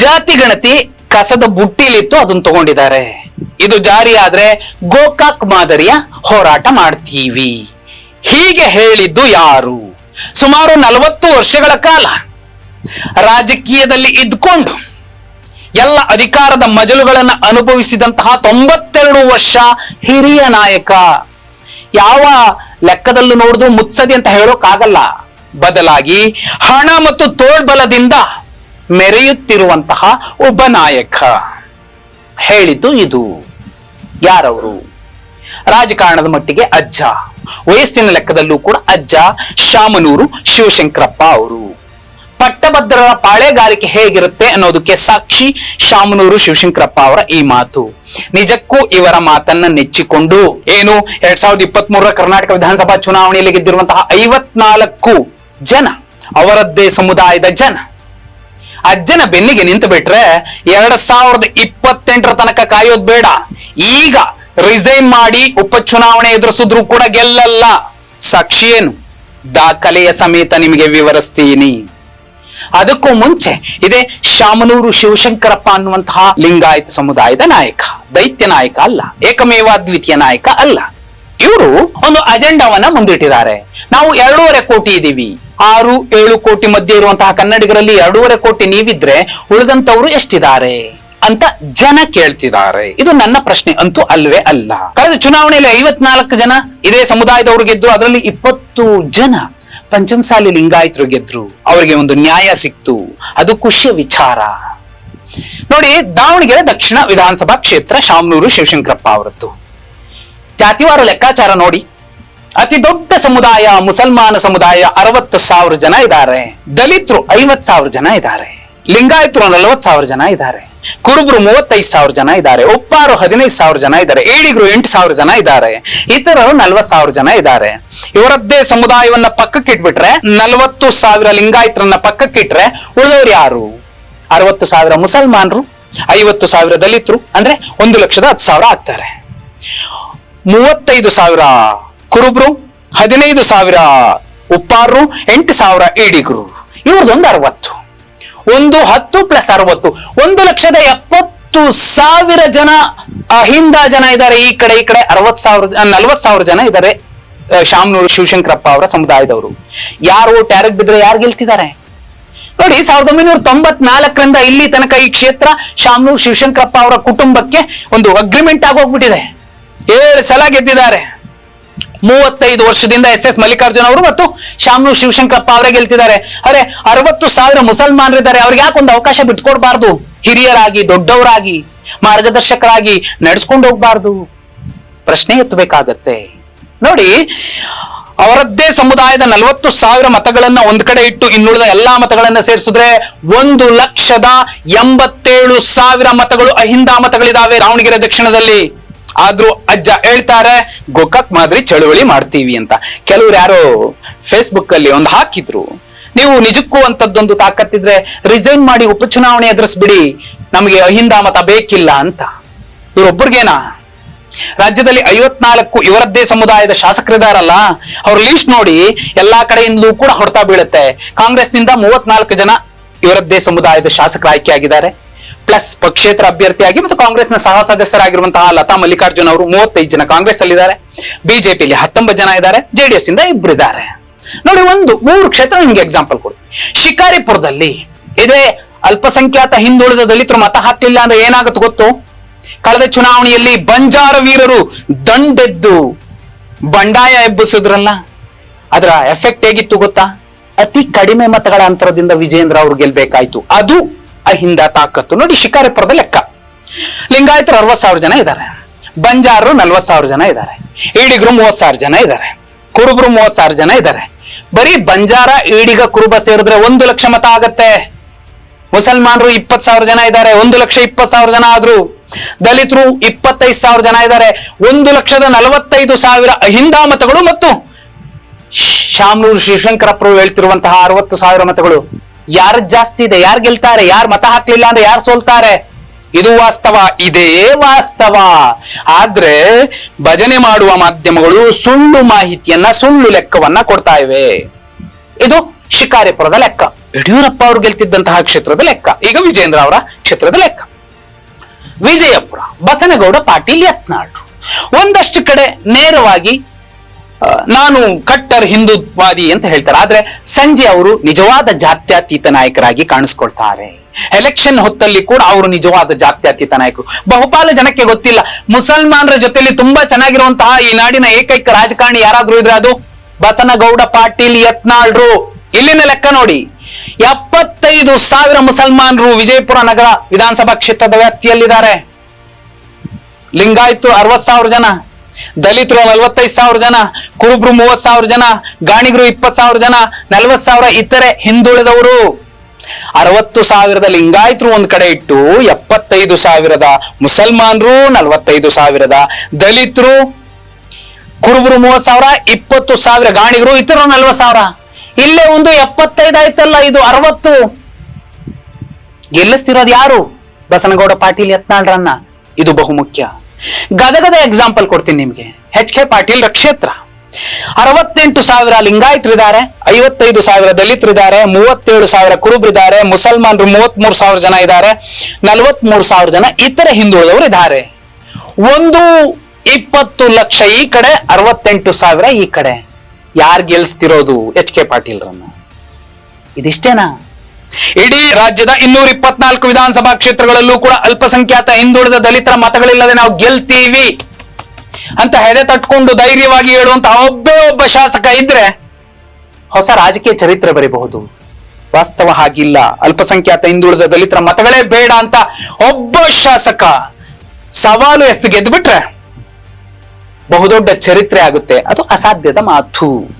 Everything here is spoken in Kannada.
ಜಾತಿ ಗಣತಿ ಕಸದ ಬುಟ್ಟಿಲಿತ್ತು ಅದನ್ನ ತಗೊಂಡಿದ್ದಾರೆ. ಇದು ಜಾರಿ ಗೋಕಾಕ್ ಮಾದರಿಯ ಹೋರಾಟ ಮಾಡ್ತೀವಿ. ಹೀಗೆ ಹೇಳಿದ್ದು ಯಾರು? ಸುಮಾರು ನಲವತ್ತು ವರ್ಷಗಳ ಕಾಲ ರಾಜಕೀಯದಲ್ಲಿ ಇದ್ಕೊಂಡು ಎಲ್ಲ ಅಧಿಕಾರದ ಮಜಲುಗಳನ್ನು ಅನುಭವಿಸಿದಂತಹ ತೊಂಬತ್ತೆರಡು ವರ್ಷ ಹಿರಿಯ ನಾಯಕ. ಯಾವ ಲೆಕ್ಕದಲ್ಲೂ ನೋಡಿದ್ರು ಮುತ್ಸದಿ ಅಂತ ಹೇಳೋಕ್ಕಾಗಲ್ಲ. ಬದಲಾಗಿ ಹಣ ಮತ್ತು ತೋಳ್ಬಲದಿಂದ ಮೆರೆಯುತ್ತಿರುವಂತಹ ಒಬ್ಬ ನಾಯಕ. ಹೇಳಿದ್ದು ಇದು. ಯಾರವರು? ರಾಜಕಾರಣದ ಮಟ್ಟಿಗೆ ಅಜ್ಜ. ವಯಸ್ಸಿನ ಲೆಕ್ಕದಲ್ಲೂ ಕೂಡ ಅಜ್ಜ ಶಾಮನೂರು ಶಿವಶಂಕರಪ್ಪ ಅವರು. ಪಟ್ಟಭದ್ರರ ಪಾಳೆಗಾರಿಕೆ ಹೇಗಿರುತ್ತೆ ಅನ್ನೋದಕ್ಕೆ ಸಾಕ್ಷಿ ಶಾಮನೂರು ಶಿವಶಂಕರಪ್ಪ ಅವರ ಈ ಮಾತು. ನಿಜಕ್ಕೂ ಇವರ ಮಾತನ್ನ ನೆಚ್ಚಿಕೊಂಡು ಏನು ಎರಡ್ ಸಾವಿರದ ಇಪ್ಪತ್ತ್ ಮೂರರ ಕರ್ನಾಟಕ ವಿಧಾನಸಭಾ ಚುನಾವಣೆಯಲ್ಲಿ ಗೆದ್ದಿರುವಂತಹ ಐವತ್ನಾಲ್ಕು ಜನ ಅವರದ್ದೇ ಸಮುದಾಯದ ಜನ. ಅಜ್ಜನ ಬೆನ್ನಿಗೆ ನಿಂತು ಬಿಟ್ರೆ ಎರಡ್ ಸಾವಿರದ ಇಪ್ಪತ್ತೆಂಟರ ತನಕ ಕಾಯೋದ್ ಬೇಡ. ಈಗ ರಿಸೈನ್ ಮಾಡಿ ಉಪಚುನಾವಣೆ ಎದುರಿಸಿದ್ರು ಕೂಡ ಗೆಲ್ಲಲ್ಲ. ಸಾಕ್ಷಿ ಏನು? ದಾಖಲೆಯ ಸಮೇತ ನಿಮಗೆ ವಿವರಿಸ್ತೀನಿ. ಅದಕ್ಕೂ ಮುಂಚೆ ಇದೇ ಶಾಮನೂರು ಶಿವಶಂಕರಪ್ಪ ಅನ್ನುವಂತಹ ಲಿಂಗಾಯತ ಸಮುದಾಯದ ನಾಯಕ, ದೈತ್ಯ ನಾಯಕ ಅಲ್ಲ, ಏಕಮೇವ ದ್ವಿತೀಯ ನಾಯಕ ಅಲ್ಲ. ಇವರು ಒಂದು ಅಜೆಂಡಾವನ್ನ ಮುಂದಿಟ್ಟಿದ್ದಾರೆ. ನಾವು ಎರಡೂವರೆ ಕೋಟಿ ಇದ್ದೀವಿ ಆರು, ಏಳು ಕೋಟಿ ಮಧ್ಯೆ ಇರುವಂತಹ ಕನ್ನಡಿಗರಲ್ಲಿ ಎರಡೂವರೆ ಕೋಟಿ ನೀವಿದ್ರೆ ಉಳಿದಂತವರು ಎಷ್ಟಿದ್ದಾರೆ ಅಂತ ಜನ ಕೇಳ್ತಿದ್ದಾರೆ. ಇದು ನನ್ನ ಪ್ರಶ್ನೆ ಅಂತೂ ಅಲ್ವೇ ಅಲ್ಲ. ಕಳೆದ ಚುನಾವಣೆಯಲ್ಲಿ ಐವತ್ನಾಲ್ಕು ಜನ ಇದೇ ಸಮುದಾಯದವರು ಗೆದ್ರು ಅದರಲ್ಲಿ ಇಪ್ಪತ್ತು ಜನ ಪಂಚಮಸಾಲಿ ಲಿಂಗಾಯತರು ಗೆದ್ರು. ಅವರಿಗೆ ಒಂದು ನ್ಯಾಯ ಸಿಕ್ತು. ಅದು ಖುಷಿಯ ವಿಚಾರ. ನೋಡಿ, ದಾವಣಗೆರೆ ದಕ್ಷಿಣ ವಿಧಾನಸಭಾ ಕ್ಷೇತ್ರ ಶಾಮನೂರು ಶಿವಶಂಕರಪ್ಪ ಅವರದ್ದು. ಜಾತಿವಾರ ಲೆಕ್ಕಾಚಾರ ನೋಡಿ. ಅತಿ ದೊಡ್ಡ ಸಮುದಾಯ, ಮುಸಲ್ಮಾನ ಸಮುದಾಯ ಅರವತ್ತು ಸಾವಿರ ಜನ ಇದ್ದಾರೆ. ದಲಿತರು ಐವತ್ ಸಾವಿರ ಜನ ಇದ್ದಾರೆ. ಲಿಂಗಾಯತರು ನಲವತ್ ಸಾವಿರ ಜನ ಇದ್ದಾರೆ. ಕುರುಬರು ಮೂವತ್ತೈದು ಸಾವಿರ ಜನ ಇದ್ದಾರೆ. ಒಪ್ಪಾರು ಹದಿನೈದು ಸಾವಿರ ಜನ ಇದ್ದಾರೆ. ಏಳಿಗರು ಎಂಟು ಸಾವಿರ ಜನ ಇದ್ದಾರೆ. ಇತರರು ನಲ್ವತ್ ಸಾವಿರ ಜನ ಇದ್ದಾರೆ. ಇವರದ್ದೇ ಸಮುದಾಯವನ್ನ ಪಕ್ಕಕ್ಕಿಟ್ಬಿಟ್ರೆ ನಲವತ್ತು ಸಾವಿರ ಲಿಂಗಾಯತರನ್ನ ಪಕ್ಕಕ್ಕಿಟ್ರೆ ಉಳಿದವರು ಯಾರು? ಅರವತ್ತು ಸಾವಿರ ಮುಸಲ್ಮಾನರು, ಐವತ್ತು ಸಾವಿರ ದಲಿತರು, ಅಂದ್ರೆ ಒಂದು ಲಕ್ಷದ ಹತ್ತು ಸಾವಿರ ಆಗ್ತಾರೆ. ಮೂವತ್ತೈದು ಸಾವಿರ. ಕುರುಬ್ರು, ಹದಿನೈದು ಸಾವಿರ. ಉಪ್ಪಾರರು, ಎಂಟು ಸಾವಿರ ಈಡಿಗರು. ಇವ್ರದೊಂದು ಅರವತ್ತು. ಒಂದು ಹತ್ತು ಪ್ಲಸ್ ಅರವತ್ತು. ಒಂದು ಲಕ್ಷದ ಎಪ್ಪತ್ತು ಸಾವಿರ ಜನ ಅಹಿಂದ ಜನ ಇದ್ದಾರೆ. ಈ ಕಡೆ ಈ ಕಡೆ ಅರವತ್ ಸಾವಿರ ನಲ್ವತ್ ಸಾವಿರ ಜನ ಇದ್ದಾರೆ ಶಾಮ್ನೂರು ಶಿವಶಂಕರಪ್ಪ ಅವರ ಸಮುದಾಯದವರು. ಯಾರು ಓಟ್ ಯಾರಿಗೆ ಬಿದ್ರೆ ಯಾರು ಗೆಲ್ತಿದ್ದಾರೆ? ನೋಡಿ, ಸಾವಿರದ ಒಂಬೈನೂರ ತೊಂಬತ್ನಾಲ್ಕರಿಂದ ಇಲ್ಲಿ ತನಕ ಈ ಕ್ಷೇತ್ರ ಶಾಮನೂರು ಶಿವಶಂಕರಪ್ಪ ಅವರ ಕುಟುಂಬಕ್ಕೆ ಒಂದು ಅಗ್ರಿಮೆಂಟ್ ಆಗೋಗ್ಬಿಟ್ಟಿದೆ ಏಳು ಸಲ ಗೆದ್ದಿದ್ದಾರೆ. ಮೂವತ್ತೈದು ವರ್ಷದಿಂದ ಎಸ್ ಎಸ್ ಮಲ್ಲಿಕಾರ್ಜುನ್ ಅವರು ಮತ್ತು ಶಾಮ್ನು ಶಿವಶಂಕರಪ್ಪ ಅವರೇ ಗೆಲ್ತಿದ್ದಾರೆ. ಅರೆ, ಅರವತ್ತು ಸಾವಿರ ಮುಸಲ್ಮಾನರಿದ್ದಾರೆ. ಅವ್ರಿಗೆ ಯಾಕೊಂದು ಅವಕಾಶ ಬಿಟ್ಕೊಡ್ಬಾರ್ದು? ಹಿರಿಯರಾಗಿ, ದೊಡ್ಡವರಾಗಿ, ಮಾರ್ಗದರ್ಶಕರಾಗಿ ನಡೆಸ್ಕೊಂಡು ಹೋಗ್ಬಾರ್ದು. ಪ್ರಶ್ನೆ ಎತ್ತಬೇಕಾಗತ್ತೆ. ನೋಡಿ, ಅವರದ್ದೇ ಸಮುದಾಯದ ನಲವತ್ತು ಸಾವಿರ ಮತಗಳನ್ನ ಒಂದ್ ಕಡೆ ಇಟ್ಟು ಇನ್ನುಳಿದ ಎಲ್ಲಾ ಮತಗಳನ್ನ ಸೇರಿಸಿದ್ರೆ ಒಂದು ಲಕ್ಷದ ಎಂಬತ್ತೇಳು ಸಾವಿರ ಮತಗಳು ಅಹಿಂದ ಮತಗಳಿದಾವೆ ದಾವಣಗೆರೆ ದಕ್ಷಿಣದಲ್ಲಿ. ಆದ್ರೂ ಅಜ್ಜ ಹೇಳ್ತಾರೆ, ಗೋಕಾಕ್ ಮಾದರಿ ಚಳುವಳಿ ಮಾಡ್ತೀವಿ ಅಂತ. ಕೆಲವ್ರು ಯಾರೋ ಫೇಸ್ಬುಕ್ ಅಲ್ಲಿ ಒಂದು ಹಾಕಿದ್ರು. ನೀವು ನಿಜಕ್ಕೂ ಅಂತದ್ದೊಂದು ತಾಕತ್ತಿದ್ರೆ ರಿಸೈನ್ ಮಾಡಿ ಉಪಚುನಾವಣೆ ಎದುರಿಸ್ಬಿಡಿ. ನಮಗೆ ಅಹಿಂದ ಮತ ಬೇಕಿಲ್ಲ ಅಂತ. ಇವ್ರೊಬ್ಬರಿಗೇನಾ ರಾಜ್ಯದಲ್ಲಿ ಐವತ್ನಾಲ್ಕು ಇವರದ್ದೇ ಸಮುದಾಯದ ಶಾಸಕರಿದಾರಲ್ಲ, ಅವ್ರ ಲೀಸ್ಟ್ ನೋಡಿ ಎಲ್ಲಾ ಕಡೆಯಿಂದಲೂ ಕೂಡ ಹೊಡ್ತಾ ಬೀಳುತ್ತೆ. ಕಾಂಗ್ರೆಸ್ನಿಂದ ಮೂವತ್ನಾಲ್ಕು ಜನ ಇವರದ್ದೇ ಸಮುದಾಯದ ಶಾಸಕರು ಆಯ್ಕೆಯಾಗಿದ್ದಾರೆ. ಪ್ಲಸ್ ಪಕ್ಷೇತರ ಅಭ್ಯರ್ಥಿಯಾಗಿ ಮತ್ತು ಕಾಂಗ್ರೆಸ್ನ ಸಹ ಸದಸ್ಯರಾಗಿರುವಂತಹ ಲತಾ ಮಲ್ಲಿಕಾರ್ಜುನ್ ಅವರು ಮೂವತ್ತೈದು ಜನ ಕಾಂಗ್ರೆಸ್ ಅಲ್ಲಿ ಇದ್ದಾರೆ ಬಿಜೆಪಿಯಲ್ಲಿ ಹತ್ತೊಂಬತ್ತು ಜನ ಇದ್ದಾರೆ. ಜೆಡಿಎಸ್ ಇಂದ ಇಬ್ರು ಇದ್ದಾರೆ. ನೋಡಿ, ಒಂದು, ಮೂರು ಕ್ಷೇತ್ರ ನಿಮ್ಗೆ ಎಕ್ಸಾಂಪಲ್ ಕೊಡಿ. ಶಿಕಾರಿಪುರದಲ್ಲಿ ಇದೇ ಅಲ್ಪಸಂಖ್ಯಾತ ಹಿಂದುಳಿದ ದಲಿತರು ಮತ ಹಾಕ್ಲಿಲ್ಲ ಅಂದ್ರೆ ಏನಾಗುತ್ತೆ ಗೊತ್ತು? ಕಳೆದ ಚುನಾವಣೆಯಲ್ಲಿ ಬಂಜಾರ ವೀರರು ದಂಡೆದ್ದು ಬಂಡಾಯ ಎಬ್ಬಿಸಿದ್ರಲ್ಲ? ಅದರ ಎಫೆಕ್ಟ್ ಹೇಗಿತ್ತು ಗೊತ್ತಾ? ಅತಿ ಕಡಿಮೆ ಮತಗಳ ಅಂತರದಿಂದ ವಿಜೇಂದ್ರ ಅವ್ರು ಗೆಲ್ಬೇಕಾಯ್ತು. ಅದು ಅಹಿಂದ ತಾಕತ್ತು ನೋಡಿ ಶಿಕಾರಿಪುರದ ಲೆಕ್ಕ. ಲಿಂಗಾಯತರು ಅರವತ್ ಸಾವಿರ ಜನ ಇದ್ದಾರೆ. ಬಂಜಾರರು ನಲ್ವತ್ ಸಾವಿರ ಜನ ಇದ್ದಾರೆ. ಈಡಿಗರು ಮೂವತ್ ಸಾವಿರ ಜನ ಇದ್ದಾರೆ. ಕುರುಬರು ಮೂವತ್ ಸಾವಿರ ಜನ ಇದ್ದಾರೆ. ಬರೀ ಬಂಜಾರ, ಈಡಿಗ, ಕುರುಬ ಸೇರಿದ್ರೆ ಒಂದು ಲಕ್ಷ ಮತ ಆಗತ್ತೆ. ಮುಸಲ್ಮಾನರು ಇಪ್ಪತ್ ಸಾವಿರ ಜನ ಇದ್ದಾರೆ. ಒಂದು ಲಕ್ಷ ಇಪ್ಪತ್ ಸಾವಿರ ಜನ ಆದ್ರು. ದಲಿತರು ಇಪ್ಪತ್ತೈದು ಸಾವಿರ ಜನ ಇದ್ದಾರೆ. ಒಂದು ಲಕ್ಷದ ನಲವತ್ತೈದು ಸಾವಿರ ಅಹಿಂದ ಮತಗಳು ಮತ್ತು ಶಾಮನೂರು ಶಿವಶಂಕರಪ್ಪರು ಹೇಳ್ತಿರುವಂತಹ ಅರವತ್ತು ಸಾವಿರ ಮತಗಳು. ಯಾರ ಜಾಸ್ತಿ ಇದೆ, ಯಾರು ಗೆಲ್ತಾರೆ, ಯಾರು ಮತ ಹಾಕ್ಲಿಲ್ಲ ಅಂದ್ರೆ ಯಾರು ಸೋಲ್ತಾರೆ? ಇದು ವಾಸ್ತವ, ಇದೇ ವಾಸ್ತವ. ಆದ್ರೆ ಭಜನೆ ಮಾಡುವ ಮಾಧ್ಯಮಗಳು ಸುಳ್ಳು ಮಾಹಿತಿಯನ್ನ, ಸುಳ್ಳು ಲೆಕ್ಕವನ್ನ ಕೊಡ್ತಾ ಇವೆ. ಇದು ಶಿಕಾರಿಪುರದ ಲೆಕ್ಕ. ಯಡಿಯೂರಪ್ಪ ಅವರು ಗೆಲ್ತಿದ್ದಂತಹ ಕ್ಷೇತ್ರದ ಲೆಕ್ಕ. ಈಗ ವಿಜೇಂದ್ರ ಅವರ ಕ್ಷೇತ್ರದ ಲೆಕ್ಕ. ವಿಜಯಪುರ, ಬಸನಗೌಡ ಪಾಟೀಲ್ ಯತ್ನಾಳ್ರು. ಒಂದಷ್ಟು ಕಡೆ ನೇರವಾಗಿ ನಾನು ಕಟ್ಟರ್ ಹಿಂದುತ್ವಾದಿ ಅಂತ ಹೇಳ್ತಾರೆ. ಆದ್ರೆ ಸಂಜೆ ಅವರು ನಿಜವಾದ ಜಾತ್ಯತೀತ ನಾಯಕರಾಗಿ ಕಾಣಿಸ್ಕೊಳ್ತಾರೆ. ಎಲೆಕ್ಷನ್ ಹೊತ್ತಲ್ಲಿ ಕೂಡ ಅವರು ನಿಜವಾದ ಜಾತ್ಯತೀತ ನಾಯಕರು. ಬಹುಪಾಲು ಜನಕ್ಕೆ ಗೊತ್ತಿಲ್ಲ. ಮುಸಲ್ಮಾನರ ಜೊತೆಲಿ ತುಂಬಾ ಚೆನ್ನಾಗಿರುವಂತಹ ಈ ನಾಡಿನ ಏಕೈಕ ರಾಜಕಾರಣಿ ಯಾರಾದ್ರೂ ಇದ್ರೆ ಅದು ಬಸನಗೌಡ, ಪಾಟೀಲ್, ಯತ್ನಾಳ್ರು. ಇಲ್ಲಿನ ಲೆಕ್ಕ ನೋಡಿ. ಎಪ್ಪತ್ತೈದು ಸಾವಿರ ಮುಸಲ್ಮಾನರು ವಿಜಯಪುರ ನಗರ ವಿಧಾನಸಭಾ ಕ್ಷೇತ್ರದ ವ್ಯಾಪ್ತಿಯಲ್ಲಿದ್ದಾರೆ. ಲಿಂಗಾಯತು ಅರವತ್ ಸಾವಿರ ಜನ. ದಲಿತರು ನಲವತ್ತೈದು ಸಾವಿರ ಜನ, ಕುರುಬ್ರು ಮೂವತ್ ಸಾವಿರ ಜನ, ಗಾಣಿಗರು ಇಪ್ಪತ್ ಸಾವಿರ ಜನ ನಲವತ್ ಸಾವಿರ ಇತರೆ ಹಿಂದುಳಿದವರು. ಅರವತ್ತು ಸಾವಿರದ ಲಿಂಗಾಯತರು ಒಂದ್ ಕಡೆ ಇಟ್ಟು ಎಪ್ಪತ್ತೈದು ಸಾವಿರದ ಮುಸಲ್ಮಾನರು, ನಲವತ್ತೈದು ಸಾವಿರದ ದಲಿತರು, ಕುರುಬರು ಮೂವತ್ ಸಾವಿರ, ಇಪ್ಪತ್ತು ಸಾವಿರ ಗಾಣಿಗರು ಇತರ ನಲ್ವತ್ ಸಾವಿರ. ಇಲ್ಲೇ ಒಂದು ಎಪ್ಪತ್ತೈದು ಆಯ್ತಲ್ಲ, ಇದು ಅರವತ್ತು. ಗೆಲ್ಲಿಸ್ತಿರೋದು ಯಾರು? ಬಸನಗೌಡ ಪಾಟೀಲ್ ಯತ್ನಾಳ್ರನ್ನ. ಇದು ಬಹುಮುಖ್ಯ. ಗದಗದ ಎಕ್ಸಾಂಪಲ್ ಕೊಡ್ತೀನಿ ನಿಮಗೆ. ಎಚ್ ಕೆ ಪಾಟೀಲ್ ಕ್ಷೇತ್ರ. ಅರವತ್ತೆಂಟು ಸಾವಿರ ಲಿಂಗಾಯತರಿದ್ದಾರೆ ಐವತ್ತೈದು ಸಾವಿರ ದಲಿತರಿದ್ದಾರೆ ಮೂವತ್ತೇಳು ಸಾವಿರ ಕುರುಬರಿದ್ದಾರೆ ಮುಸಲ್ಮಾನರು ಮೂವತ್ಮೂರು ಸಾವಿರ ಜನ ಇದ್ದಾರೆ, ನಲವತ್ಮೂರು ಸಾವಿರ ಜನ ಇತರ ಹಿಂದುಳಿದವರು ಇದ್ದಾರೆ. ಒಂದು ಇಪ್ಪತ್ತು ಲಕ್ಷ ಈ ಕಡೆ, ಅರವತ್ತೆಂಟು ಸಾವಿರ ಈ ಕಡೆ. ಯಾರು ಗೆಲ್ಸ್ತಿರೋದು ಎಚ್ ಕೆ ಪಾಟೀಲ್ರನ್ನು ಇದಿಷ್ಟೇನಾ? ಇಡೀ ರಾಜ್ಯದ ಇನ್ನೂರ ಇಪ್ಪತ್ನಾಲ್ಕು ವಿಧಾನಸಭಾ ಕ್ಷೇತ್ರಗಳಲ್ಲೂ ಕೂಡ ಅಲ್ಪಸಂಖ್ಯಾತ ಹಿಂದುಳಿದ ದಲಿತರ ಮತಗಳಿಲ್ಲದೆ ನಾವು ಗೆಲ್ತೀವಿ ಅಂತ ಹೆದೆ ತಟ್ಕೊಂಡು ಧೈರ್ಯವಾಗಿ ಹೇಳುವಂತ ಒಬ್ಬೇ ಒಬ್ಬ ಶಾಸಕ ಇದ್ರೆ ಹೊಸ ರಾಜಕೀಯ ಚರಿತ್ರೆ ಬರೀಬಹುದು. ವಾಸ್ತವ ಹಾಗಿಲ್ಲ. ಅಲ್ಪಸಂಖ್ಯಾತ ಹಿಂದುಳಿದ ದಲಿತರ ಮತಗಳೇ ಬೇಡ ಅಂತ ಒಬ್ಬ ಶಾಸಕ ಸವಾಲು ಎಸ್ತು ಗೆದ್ಬಿಟ್ರೆ ಬಹುದೊಡ್ಡ ಚರಿತ್ರೆ ಆಗುತ್ತೆ. ಅದು ಅಸಾಧ್ಯದ ಮಾತು.